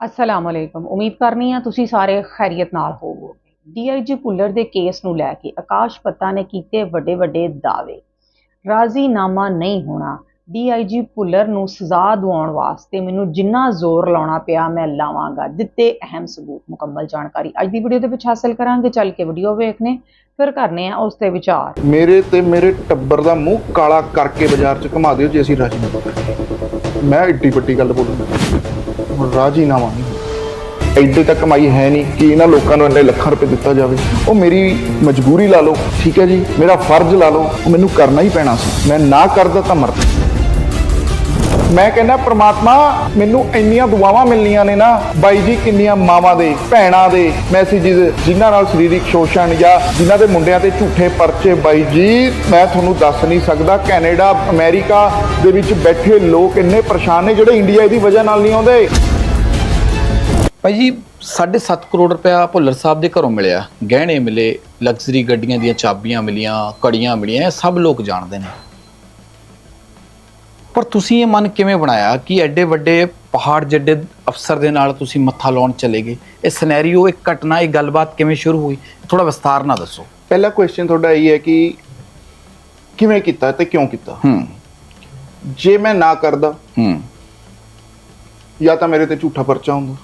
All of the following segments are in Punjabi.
ਅਸਲਾਮ ਅਲੈਕਮ ਉਮੀਦ ਕਰਨੀ ਆ ਤੁਸੀਂ ਸਾਰੇ ਖੈਰੀਅਤ ਨਾਲ ਹੋਵੋਗੇ। ਡੀਆਈਜੀ ਭੁੱਲਰ ਦੇ ਕੇਸ ਨੂੰ ਲੈ ਕੇ ਆਕਾਸ਼ ਪੱਤਾ ਨੇ ਕੀਤੇ ਵੱਡੇ ਵੱਡੇ ਦਾਅਵੇ। ਰਾਜ਼ੀਨਾਮਾ ਨਹੀਂ ਹੋਣਾ। ਡੀਆਈਜੀ ਭੁੱਲਰ ਨੂੰ ਸਜ਼ਾ ਦਿਵਾਉਣ ਵਾਸਤੇ ਮੈਨੂੰ ਜਿੰਨਾ ਜ਼ੋਰ ਲਾਉਣਾ ਪਿਆ, ਮੈਂ ਲਾਵਾਂਗਾ। ਦਿੱਤੇ ਅਹਿਮ ਸਬੂਤ। ਮੁਕੰਮਲ ਜਾਣਕਾਰੀ ਅੱਜ ਦੀ ਵੀਡੀਓ ਦੇ ਵਿੱਚ ਹਾਸਲ ਕਰਾਂਗੇ। ਚੱਲ ਕੇ ਵੀਡੀਓ ਵੇਖਨੇ। ਫਿਰ ਕਰਨੇ ਆ ਉਸ ਤੇ ਵਿਚਾਰ। ਮੇਰੇ ਤੇ ਮੇਰੇ ਟੱਬਰ ਦਾ ਮੂੰਹ ਕਾਲਾ ਕਰਕੇ ਬਾਜ਼ਾਰ 'ਚ ਘੁਮਾ ਦਿਓ ਜੇ ਅਸੀਂ ਰਾਜੀਨਾਮਾ ਮੈਂ ਏਡੀ ਵੱਡੀ ਗੱਲ ਬੋਲੂੰਗਾ। ਰਾਜੀਨਾਮਾ ਨਹੀਂ ਐਡੇ ਤੱਕ ਕਮਾਈ ਹੈ ਨਹੀਂ ਕਿ ਇਹਨਾਂ ਲੋਕਾਂ ਨੂੰ ਇੰਨੇ ਲੱਖਾਂ ਰੁਪਏ ਦਿੱਤਾ ਜਾਵੇ। ਉਹ ਮੇਰੀ ਮਜਬੂਰੀ ਲਾ ਲਓ, ਠੀਕ ਹੈ ਜੀ? ਮੇਰਾ ਫਰਜ਼ ਲਾ ਲਓ, ਉਹ ਮੈਨੂੰ ਕਰਨਾ ਹੀ ਪੈਣਾ ਸੀ। ਮੈਂ ਨਾ ਕਰਦਾ ਤਾਂ ਮਰਦਾ। ਮੈਂ ਕਹਿੰਦਾ, ਪ੍ਰਮਾਤਮਾ, ਮੈਨੂੰ ਇੰਨੀਆਂ ਦੁਆਵਾਂ ਮਿਲਣੀਆਂ ਨੇ ਨਾ, ਬਾਈ ਜੀ ਕਿੰਨੀਆਂ ਮਾਵਾਂ ਦੇ, ਭੈਣਾਂ ਦੇ ਮੈਸੇजेस ਜਿਨ੍ਹਾਂ ਨਾਲ ਸਰੀਰਕ ਸ਼ੋਸ਼ਣ ਜਾਂ ਜਿਨ੍ਹਾਂ ਦੇ ਮੁੰਡਿਆਂ ਤੇ ਝੂਠੇ ਪਰਚੇ, ਬਾਈ ਜੀ, ਮੈਂ ਤੁਹਾਨੂੰ ਦੱਸ ਨਹੀਂ ਸਕਦਾ। ਕੈਨੇਡਾ, ਅਮਰੀਕਾ ਦੇ ਵਿੱਚ ਬੈਠੇ ਲੋਕ ਇੰਨੇ ਪਰੇਸ਼ਾਨ ਨੇ, ਜਿਹੜੇ ਇੰਡੀਆ ਦੀ ਵਜ੍ਹਾ ਨਾਲ ਨਹੀਂ ਆਉਂਦੇ। ਭਾਈ ਜੀ 7.5 ਕਰੋੜ ਰੁਪਇਆ ਭੁੱਲਰ ਸਾਹਿਬ ਦੇ ਘਰੋਂ ਮਿਲਿਆ। ਗਹਿਣੇ ਮਿਲੇ ਲਗਜ਼ਰੀ ਗੱਡੀਆਂ ਦੀਆਂ ਚਾਬੀਆਂ ਮਿਲੀਆਂ ਕੜੀਆਂ ਮਿਲੀਆਂ ਇਹ ਸਭ ਲੋਕ ਜਾਣਦੇ ਨੇ। ਪਰ ਤੁਸੀਂ ਇਹ ਮਨ ਕਿਵੇਂ ਬਣਾਇਆ ਕਿ ਐਡੇ ਵੱਡੇ ਪਹਾੜ ਜੱਡੇ ਅਫਸਰ ਦੇ ਨਾਲ ਤੁਸੀਂ ਮੱਥਾ ਲਾਉਣ ਚਲੇ ਗਏ? ਇਹ ਸਿਨੈਰੀਓ ਇੱਕ ਘਟਨਾ ਇਹ ਗੱਲਬਾਤ ਕਿਵੇਂ ਸ਼ੁਰੂ ਹੋਈ? ਥੋੜਾ ਵਿਸਤਾਰ ਨਾਲ ਦੱਸੋ। ਪਹਿਲਾ ਕੁਐਸਚਨ ਤੁਹਾਡਾ ਇਹ ਹੈ ਕਿ ਕਿਵੇਂ ਕੀਤਾ ਤੇ ਕਿਉਂ ਕੀਤਾ? ਹੂੰ। ਜੇ ਮੈਂ ਨਾ ਕਰਦਾ ਹੂੰ। ਜਾਂ ਤਾਂ ਮੇਰੇ ਤੇ ਝੂਠਾ ਪਰਚਾ ਹੁੰਦਾ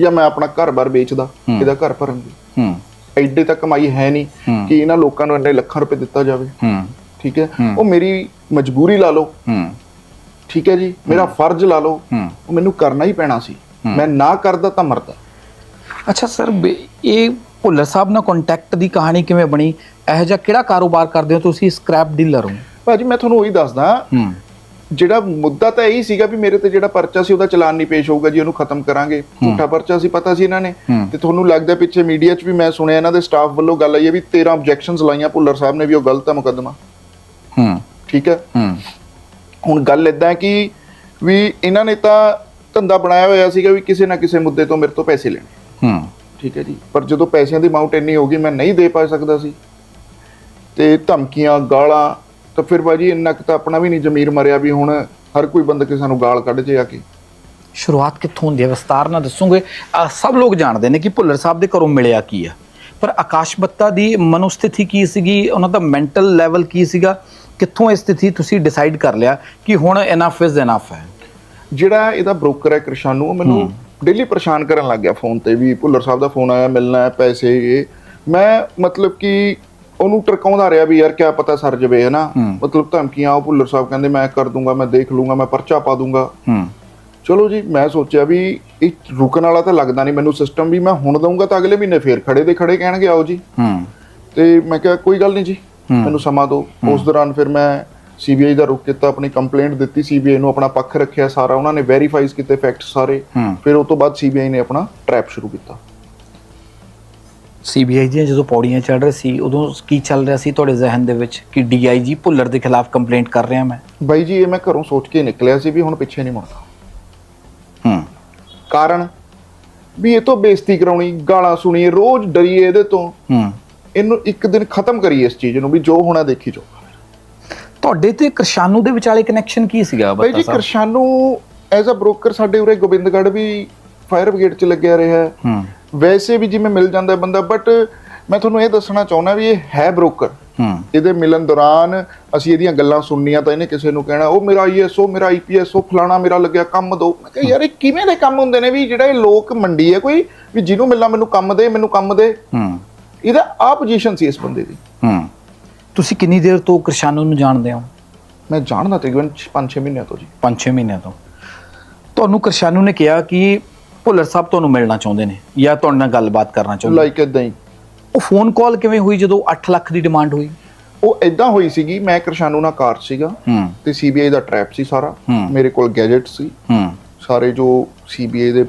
ਜਾਂ ਮੈਂ ਆਪਣਾ ਘਰ-ਬਾਰ ਵੇਚਦਾ ਇਹਦਾ ਘਰ ਭਰਨ ਦੀ। ਐਡੇ ਤੱਕ ਕਮਾਈ ਹੈ ਨਹੀਂ। ਕਿ ਇਹਨਾਂ ਲੋਕਾਂ ਨੂੰ ਇੰਨੇ ਲੱਖਾਂ ਰੁਪਏ ਦਿੱਤਾ ਜਾਵੇ। ਠੀਕ ਹੈ। ਉਹ ਮੇਰੀ ਮਜਬੂਰੀ ਲਾ ਲਓ। ਠੀਕ ਹੈ ਜੀ? ਮੇਰਾ ਫਰਜ਼ ਲਾ ਲਓ। ਉਹ ਮੈਨੂੰ ਕਰਨਾ ਹੀ ਪੈਣਾ ਸੀ। ਮੈਂ ਨਾ ਕਰਦਾ ਤਾਂ ਮਰਦਾ। ਅੱਛਾ ਸਰ ਇਹ ਭੁੱਲਰ ਸਾਹਿਬ ਨਾਲ ਕੰਟੈਕਟ ਦੀ ਕਹਾਣੀ ਕਿਵੇਂ ਬਣੀ? ਇਹੋ ਜਿਹਾ ਕਿਹੜਾ ਕਾਰੋਬਾਰ ਕਰਦੇ ਹੋ ਤੁਸੀਂ ਸਕ੍ਰੈਪ ਡੀਲਰ ਹੋ? ਭਾਜੀ ਮੈਂ ਤੁਹਾਨੂੰ ਉਹੀ ਦੱਸਦਾ। ਜਿਹੜਾ ਮੁੱਦਾ ਤਾਂ ਇਹੀ ਸੀਗਾ ਵੀ ਮੇਰੇ ਤੇ ਜਿਹੜਾ ਪਰਚਾ ਸੀ ਉਹਦਾ ਚਲਾਨ ਨਹੀਂ ਪੇਸ਼ ਹੋਊਗਾ ਜੀ ਉਹਨੂੰ ਖਤਮ ਕਰਾਂਗੇ। ਝੂਠਾ ਪਰਚਾ ਸੀ ਪਤਾ ਸੀ ਇਹਨਾਂ ਨੇ। ਤੇ ਤੁਹਾਨੂੰ ਲੱਗਦਾ ਪਿੱਛੇ ਮੀਡੀਆ 'ਚ ਵੀ ਮੈਂ ਸੁਣਿਆ ਇਹਨਾਂ ਦੇ ਸਟਾਫ ਵੱਲੋਂ ਗੱਲ ਆਈ ਹੈ ਵੀ 13 ਆਬਜੈਕਸ਼ਨਸ ਲਾਈਆਂ ਭੁੱਲਰ ਸਾਹਿਬ ਨੇ ਵੀ ਉਹ ਗਲਤ ਹੈ ਮੁਕੱਦਮਾ। ਹੂੰ। ਠੀਕ ਹੈ? ਹੂੰ। ਹੁਣ ਗੱਲ ਇਦਾਂ ਹੈ ਕਿ ਵੀ ਇਹਨਾਂ ਨੇ ਤਾਂ ਧੰਦਾ ਬਣਾਇਆ ਹੋਇਆ ਸੀਗਾ ਵੀ ਕਿਸੇ ਨਾ ਕਿਸੇ ਮੁੱਦੇ ਤੋਂ ਮੇਰੇ ਤੋਂ ਪੈਸੇ ਲੈਣੇ। ਹੂੰ। ਠੀਕ ਹੈ ਜੀ। ਪਰ ਜਦੋਂ ਪੈਸਿਆਂ ਦੀ ਅਮਾਉਂਟ ਇੰਨੀ ਹੋ ਗਈ ਮੈਂ ਨਹੀਂ ਦੇ ਪਾ ਸਕਦਾ ਸੀ। ਤੇ ਧਮਕੀਆਂ ਗਾਲਾਂ ਤਾਂ ਫਿਰ ਬਾਜੀ ਇੰਨਾ ਕੁ ਤਾਂ ਆਪਣਾ ਵੀ ਨਹੀਂ ਜ਼ਮੀਰ ਮਰਿਆ ਵੀ ਹੁਣ ਹਰ ਕੋਈ ਬੰਦਾ ਕਿਸੇ ਨੂੰ ਗਾਲ ਕੱਢ ਜੇ ਆ ਕੇ। ਸ਼ੁਰੂਆਤ ਕਿੱਥੋਂ ਹੁੰਦੀ ਹੈ? ਵਿਸਤਾਰ ਨਾਲ ਦੱਸੋਗੇ। ਸਭ ਲੋਕ ਜਾਣਦੇ ਨੇ ਕਿ ਭੁੱਲਰ ਸਾਹਿਬ ਦੇ ਘਰੋਂ ਮਿਲਿਆ ਕੀ ਆ। ਪਰ ਆਕਾਸ਼ ਬੱਤਾ ਦੀ ਮਨੋਸਥਿਤੀ ਕੀ ਸੀਗੀ? ਉਹਨਾਂ ਦਾ ਮੈਂਟਲ ਲੈਵਲ ਕੀ ਸੀਗਾ? ਕਿੱਥੋਂ ਇਹ ਸਥਿਤੀ ਤੁਸੀਂ ਡਿਸਾਈਡ ਕਰ ਲਿਆ ਕਿ ਹੁਣ ਇਨਫ ਇਜ਼ ਇਨਫ ਹੈ? ਜਿਹੜਾ ਇਹਦਾ ਬ੍ਰੋਕਰ ਹੈ ਕ੍ਰਿਸ਼ਾਨੂ ਉਹ ਮੈਨੂੰ ਡੇਲੀ ਪਰੇਸ਼ਾਨ ਕਰਨ ਲੱਗ ਗਿਆ ਫੋਨ ਤੇ ਵੀ ਭੁੱਲਰ ਸਾਹਿਬ ਦਾ ਫੋਨ ਆਇਆ ਮਿਲਣਾ ਹੈ ਪੈਸੇ ਇਹ। ਮੈਂ ਮਤਲਬ ਕਿ ਉਹਨੂੰ ਟਰਕਾਉਂਦਾ ਰਿਹਾ ਵੀ ਯਾਰ ਕਿਆ ਪਤਾ ਸਰ ਜਵੇ ਹੈ। ਨਾ ਮਤਲਬ ਧਮਕੀਆਂ ਉਹ ਭੁੱਲਰ ਸਾਹਿਬ ਕਹਿੰਦੇ ਮੈਂ ਕਰ ਦੂੰਗਾ ਮੈਂ ਦੇਖ ਲੂੰਗਾ ਮੈਂ ਪਰਚਾ ਪਾ ਦੂੰਗਾ। ਹੂੰ। ਚਲੋ ਜੀ ਮੈਂ ਸੋਚਿਆ ਵੀ ਇਹ ਰੁਕਣ ਵਾਲਾ ਤਾਂ ਲੱਗਦਾ ਨਹੀਂ ਮੈਨੂੰ ਸਿਸਟਮ ਵੀ ਮੈਂ ਹੁਣ ਦਊਂਗਾ ਤਾਂ ਅਗਲੇ ਮਹੀਨੇ ਫੇਰ ਖੜੇ ਦੇ ਖੜੇ ਕਹਿਣਗੇ ਆਓ ਜੀ। ਹੂੰ। ਤੇ ਮੈਂ ਕਿਹਾ ਕੋਈ ਗੱਲ ਨਹੀਂ ਜੀ ਮੈਨੂੰ ਸਮਾਂ ਦਿਓ। ਉਸ ਦੌਰਾਨ ਫਿਰ ਮੈਂ ਸੀਬੀਆਈ ਦਾ ਰੁਕ ਕੀਤਾ ਆਪਣੀ ਕੰਪਲੇਂਟ ਦਿੱਤੀ ਸੀਬੀਆਈ ਨੂੰ ਆਪਣਾ ਪੱਖ ਰੱਖਿਆ ਸਾਰਾ ਉਹਨਾਂ ਨੇ ਵੈਰੀਫਾਈਜ਼ ਕੀਤੇ ਫੈਕਟ ਸਾਰੇ। ਫਿਰ ਉਸ ਤੋਂ ਬਾਅਦ ਸੀਬੀਆਈ ਨੇ ਆਪਣਾ ਟਰੈਪ ਸ਼ੁਰੂ ਕੀਤਾ। ਸੀਬੀਆਈ ਦੀਆਂ ਜਦੋਂ ਪੌੜੀਆਂ ਚੜ ਰਹੇ ਸੀ ਉਦੋਂ ਕੀ ਚੱਲ ਰਿਹਾ ਸੀ ਤੁਹਾਡੇ ਜ਼ਿਹਨ ਦੇ ਵਿੱਚ ਕਿ ਡੀਆਈਜੀ ਭੁੱਲਰ ਦੇ ਖਿਲਾਫ ਕੰਪਲੇਂਟ ਕਰ ਰਿਹਾ ਮੈਂ? ਬਾਈ ਜੀ ਇਹ ਮੈਂ ਘਰੋਂ ਸੋਚ ਕੇ ਨਿਕਲਿਆ ਸੀ ਵੀ ਹੁਣ ਪਿੱਛੇ ਨਹੀਂ ਮੁੜਨਾ। ਹੂੰ। ਕਾਰਨ ਵੀ ਇਹ ਤੋਂ ਬੇਇੱਜ਼ਤੀ ਕਰਾਉਣੀ ਗਾਲਾਂ ਸੁਣੀਏ ਰੋਜ਼ ਡਰੀਏ ਇਹਦੇ ਤੋਂ। ਹੂੰ। ਇਹਨੂੰ ਇੱਕ ਦਿਨ ਖਤਮ ਕਰੀਏ ਇਸ ਚੀਜ਼ ਨੂੰ ਵੀ ਜੋ ਹੋਣਾ ਦੇਖੀ ਜੋ ਤੁਹਾਡੇ ਤੇ ਕਿਰਸ਼ਾਨੂ ਦੇ ਵਿਚਾਲੇ ਕਨੈਕਸ਼ਨ ਕੀ ਸੀਗਾ? ਬਾਈ ਜੀ ਕਿਰਸ਼ਾਨੂ ਐਜ਼ ਅ ਬ੍ਰੋਕਰ ਸਾਡੇ ਉਰੇ ਗੋਬਿੰਦਗੜ੍ਹ ਵੀ ਫਾਇਰ ਬ੍ਰਿਗੇਡ 'ਚ ਲੱਗਿਆ ਰਿਹਾ ਹੈ। ਵੈਸੇ ਵੀ ਜਿਵੇਂ ਮਿਲ ਜਾਂਦਾ ਬੰਦਾ ਬਟ ਮੈਂ ਤੁਹਾਨੂੰ ਇਹ ਦੱਸਣਾ ਚਾਹੁੰਦਾ ਵੀ ਇਹ ਹੈ ਬ੍ਰੋਕਰ ਇਹਦੇ ਮਿਲਣ ਦੌਰਾਨ ਅਸੀਂ ਇਹਦੀਆਂ ਗੱਲਾਂ ਸੁਣਨੀਆਂ ਤਾਂ ਇਹਨੇ ਕਿਸੇ ਨੂੰ ਕਹਿਣਾ ਉਹ ਮੇਰਾ ਆਈਐਸਓ ਮੇਰਾ ਆਈਪੀਐਸ ਉਹ ਫਲਾਣਾ ਮੇਰਾ ਲੱਗਿਆ ਕੰਮ ਦੋ। ਮੈਂ ਕਿਹਾ ਯਾਰ ਇਹ ਕਿਵੇਂ ਦੇ ਕੰਮ ਹੁੰਦੇ ਨੇ ਵੀ ਜਿਹੜਾ ਇਹ ਲੋਕ ਮੰਡੀ ਹੈ ਕੋਈ ਵੀ ਜਿਹਨੂੰ ਮਿਲਣਾ ਮੈਨੂੰ ਕੰਮ ਦੇ ਮੈਨੂੰ ਕੰਮ ਦੇ। ਹੂੰ। ਇਹਦਾ ਆ ਪੋਜੀਸ਼ਨ ਸੀ ਇਸ ਬੰਦੇ ਦੀ। ਹੂੰ। ਤੁਸੀਂ ਕਿੰਨੀ ਦੇਰ ਤੋਂ ਕਿਰਸ਼ਾਨੂ ਨੂੰ ਜਾਣਦੇ ਹੋ? ਮੈਂ ਜਾਣਦਾ ਤਕਰੀਬਨ 5-6 ਮਹੀਨਿਆਂ ਤੋਂ ਜੀ। 5-6 ਮਹੀਨਿਆਂ ਤੋਂ। ਤੁਹਾਨੂੰ ਕਿਰਸ਼ਾਨੂ ਨੇ ਕਿਹਾ ਕਿ ਭੁੱਲਰ ਸਾਹਿਬ ਤੁਹਾਨੂੰ ਮਿਲਣਾ ਚਾਹੁੰਦੇ ਨੇ ਜਾਂ ਤੁਹਾਡੇ ਨਾਲ ਗੱਲਬਾਤ ਕਰਨਾ ਚਾਹੁੰਦੇ ਲਾਈਕ ਇਦਾਂ ਹੀ। ਉਹ ਫੋਨ ਕਾਲ ਕਿਵੇਂ ਹੋਈ ਜਦੋਂ 8 ਲੱਖ ਦੀ ਡਿਮਾਂਡ ਹੋਈ? ਉਹ ਇਦਾਂ ਹੋਈ ਸੀਗੀ ਮੈਂ ਕਿਰਸ਼ਾਨੂ ਨਾਲ ਕਾਰ ਸੀਗਾ ਤੇ ਸੀਬੀਆਈ ਦਾ ਟਰੈਪ ਸੀ ਸਾਰਾ। ਮੇਰੇ ਕੋਲ ਗੈਜਟ ਸੀ। ਸਾਰੇ ਜੋ ਸੀਬੀਆਈ ਦੇ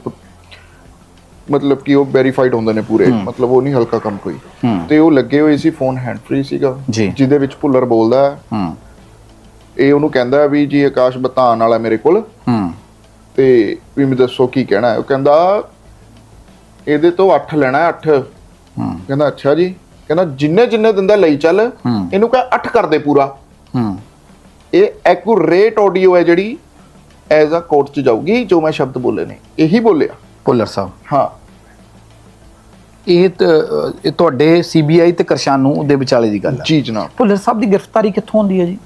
ਮਤਲਬ ਕਿ ਉਹ ਵੈਰੀਫਾਈਡ ਹੁੰਦੇ ਨੇ ਪੂਰੇ। ਮਤਲਬ ਉਹ ਨਹੀਂ ਹਲਕਾ ਕੰਮ ਕੋਈ। ਤੇ ਉਹ ਲੱਗੇ ਹੋਏ ਸੀ ਫੋਨ ਹੈਂਡ ਫ੍ਰੀ ਸੀਗਾ। ਜਿਹਦੇ ਵਿੱਚ ਭੁੱਲਰ ਬੋਲਦਾ ਹੈ। ਇਹ ਉਹਨੂੰ ਕਹਿੰਦਾ ਵੀ ਜੀ ਆਕਾਸ਼ ਬਤਾਨ ਵਾਲਾ ਮੇਰੇ ਕੋਲ। ਤੇ ਵੀ ਮੈਂ ਦੱਸੋ ਕੀ ਕਹਿਣਾ ਹੈ। ਉਹ ਕਹਿੰਦਾ ਇਹਦੇ ਤੋਂ 8 ਲੈਣਾ ਹੈ 8 ਹੂੰ। ਕਹਿੰਦਾ ਅੱਛਾ ਜੀ। ਕਹਿੰਦਾ ਜਿੰਨੇ ਜਿੰਨੇ ਦਿੰਦਾ ਲਈ ਚੱਲ। ਇਹਨੂੰ ਕਹ 8 ਕਰ ਦੇ ਪੂਰਾ। ਹੂੰ। ਇਹ ਐਕੂਰੇਟ ਆਡੀਓ ਹੈ ਜਿਹੜੀ ਐਜ਼ ਅ ਕੋਰਟ ਚ ਜਾਊਗੀ ਜੋ ਮੈਂ ਸ਼ਬਦ ਬੋਲੇ ਨੇ। ਇਹੀ ਬੋਲਿਆ। ਭੁੱਲਰ ਸਾਹਿਬ। ਹਾਂ। ਇਹ ਤ- ਇਹ ਤੁਹਾਡੇ ਸੀਬੀਆਈ ਤੇ ਕਰਸ਼ਾਨੂ ਦੇ ਵਿਚਾਲੇ ਦੀ ਗੱਲ ਹੈ। ਜੀ ਜਨਾਬ। ਭੁੱਲਰ ਸਾਹਿਬ ਦੀ ਗ੍ਰਿਫਤਾਰੀ ਕਿੱਥੋਂ ਹੁੰਦੀ ਹੈ ਜੀ?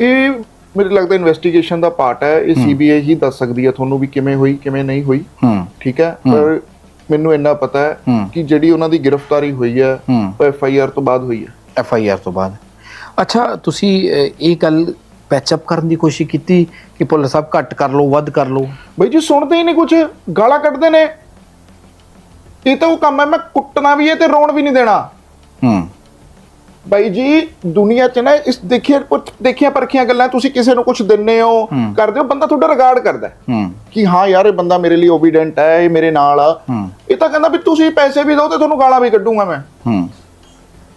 ਇਹ ਮੈਨੂੰ ਲੱਗਦਾ ਇਨਵੈਸਟੀਗੇਸ਼ਨ ਦਾ ਪਾਰਟ ਹੈ ਇਹ ਸੀਬੀਆਈ ਹੀ ਦੱਸ ਸਕਦੀ ਹੈ ਤੁਹਾਨੂੰ ਵੀ ਕਿਵੇਂ ਹੋਈ ਕਿਵੇਂ ਨਹੀਂ ਹੋਈ। ਠੀਕ ਹੈ? ਪਰ ਮੈਨੂੰ ਇੰਨਾ ਪਤਾ ਹੈ। ਕਿ ਜਿਹੜੀ ਉਹਨਾਂ ਦੀ ਗ੍ਰਿਫਤਾਰੀ ਹੋਈ ਹੈ। ਉਹ ਐਫ ਆਈ ਆਰ ਤੋਂ ਬਾਅਦ ਹੋਈ ਹੈ। ਐਫ ਆਈ ਆਰ ਤੋਂ ਬਾਅਦ। ਅੱਛਾ ਤੁਸੀਂ ਇਹ ਗੱਲ ਪੈਚਅਪ ਕਰਨ ਦੀ ਕੋਸ਼ਿਸ਼ ਕੀਤੀ ਕਿ ਭੁੱਲਰ ਸਾਹਿਬ ਘੱਟ ਕਰ ਲਓ ਵੱਧ ਕਰ ਲਓ? ਬਈ ਜੀ ਸੁਣਦੇ ਹੀ ਨਹੀਂ ਕੁਝ ਗਾਲਾਂ ਕੱਢਦੇ ਨੇ। ਇਹ ਤਾਂ ਉਹ ਕੰਮ ਹੈ ਮੈਂ ਕੁੱਟਣਾ ਵੀ ਹੈ ਤੇ ਰੋਣ ਵੀ ਨਹੀਂ ਦੇਣਾ। ਹੂੰ। ਬਾਈ ਜੀ ਦੁਨੀਆ 'ਚ ਨਾ ਇਸ ਦੇਖਿਆ ਕੁਝ ਦੇਖਿਆ ਪਰਖੀਆਂ ਗੱਲਾਂ ਤੁਸੀਂ ਕਿਸੇ ਨੂੰ ਕੁਝ ਦਿੰਨੇ ਹੋ। ਕਰਦੇ ਹੋ ਬੰਦਾ ਤੁਹਾਡਾ ਰਿਗਾਰਡ ਕਰਦਾ ਕਿ ਹਾਂ ਯਾਰ ਇਹ ਬੰਦਾ ਮੇਰੇ ਲਈ ਓਬੀਡੈਂਟ ਹੈ ਇਹ ਮੇਰੇ ਨਾਲ ਆ। ਇਹ ਤਾਂ ਕਹਿੰਦਾ ਵੀ ਤੁਸੀਂ ਪੈਸੇ ਵੀ ਦਿਓ ਤੇ ਤੁਹਾਨੂੰ ਗਾਲਾਂ ਵੀ ਕੱਢੂੰਗਾ ਮੈਂ। ਹੂੰ।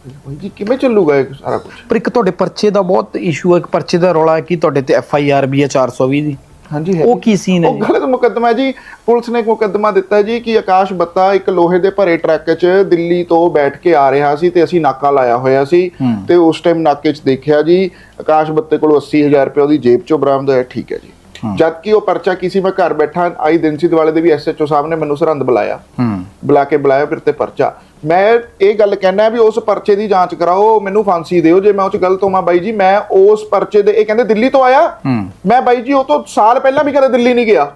ਬਾਈ ਜੀ ਕਿਵੇਂ ਚੱਲੂਗਾ ਇਹ ਸਾਰਾ ਕੁਝ ਪਰ ਇੱਕ ਤੁਹਾਡੇ ਪਰਚੇ ਦਾ ਬਹੁਤ ਇਸ਼ੂ ਹੈ ਇੱਕ ਪਰਚੇ ਦਾ ਰੌਲਾ ਹੈ ਕਿ ਤੁਹਾਡੇ ਤੇ ਐਫ ਆਈ ਆਰ ਵੀ ਹੈ 420 ਦੀ। ਹਾਂਜੀ ਹੈ। ਉਹ ਕੀ ਸੀਨ ਹੈ ਉਹ? ਗਲਤ ਮੁਕੱਦਮਾ ਜੀ। ਪੁਲਿਸ ਨੇ ਇੱਕ ਮੁਕੱਦਮਾ ਦਿੱਤਾ ਜੀ ਕਿ ਆਕਾਸ਼ ਬੱਤਾ ਇੱਕ ਲੋਹੇ ਦੇ ਭਰੇ ਟਰੱਕ 'ਚ ਦਿੱਲੀ ਤੋਂ ਬੈਠ ਕੇ ਆ ਰਿਹਾ ਸੀ ਤੇ ਅਸੀਂ ਨਾਕਾ ਲਾਇਆ ਹੋਇਆ ਸੀ। ਤੇ ਉਸ ਟਾਈਮ ਨਾਕੇ 'ਚ ਦੇਖਿਆ ਜੀ ਆਕਾਸ਼ ਬੱਤੇ ਕੋਲ 80000 ਰੁਪਏ ਉਹਦੀ ਜੇਬ 'ਚੋਂ ਬਰਾਮਦ ਹੋਇਆ। ਠੀਕ ਹੈ ਜੀ। ਜਦ ਕਿ ਉਹ ਪਰਚਾ ਕਿਸੇ ਮੈਂ ਘਰ ਬੈਠਾ ਆਈ ਦਿਨ ਸੀ ਦਿਵਾਲੇ ਦੇ ਵੀ ਐਸਐਚਓ ਸਾਹਿਬ ਨੇ ਮੈਨੂੰ ਸਰਹੰਦ ਬੁਲਾਇਆ। ਹੂੰ। ਬੁਲਾ ਕੇ ਬੁਲਾਇਆ ਫਿਰ ਤੇ ਪਰਚਾ। ਮੈਂ ਇਹ ਗੱਲ ਕਹਿਣਾ ਵੀ ਉਸ ਪਰਚੇ ਦੀ ਜਾਂਚ ਕਰਾਓ ਮੈਨੂੰ ਫਾਂਸੀ ਦਿਓ ਜੇ ਮੈਂ ਉਹ ਚ ਗਲਤ ਹੋਵਾਂ ਬਾਈ ਜੀ ਮੈਂ ਉਸ ਪਰਚੇ ਦੇ ਇਹ ਕਹਿੰਦੇ ਦਿੱਲੀ ਤੋਂ ਆਇਆ? ਮੈਂ ਬਾਈ ਜੀ ਉਹ ਤੋਂ ਸਾਲ ਪਹਿਲਾਂ ਵੀ ਕਦੇ ਦਿੱਲੀ ਨਹੀਂ ਗਿਆ।